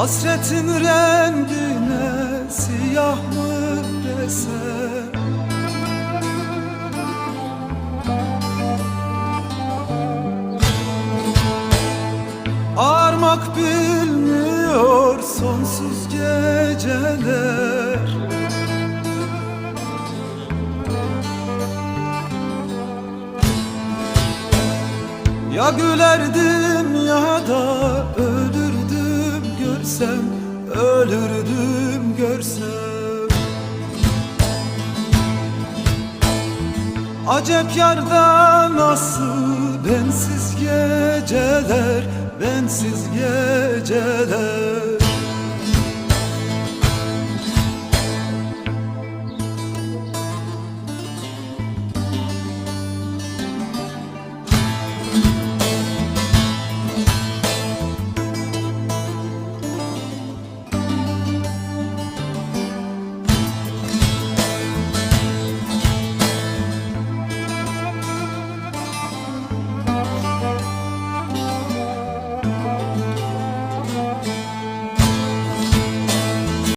Hasretin rengine siyah mı desem Armak bilmiyor sonsuz geceler. Ya gülerdim ya da görsem Ölürdüm görsem. Acep yarda nasıl bensiz geceler Bensiz geceler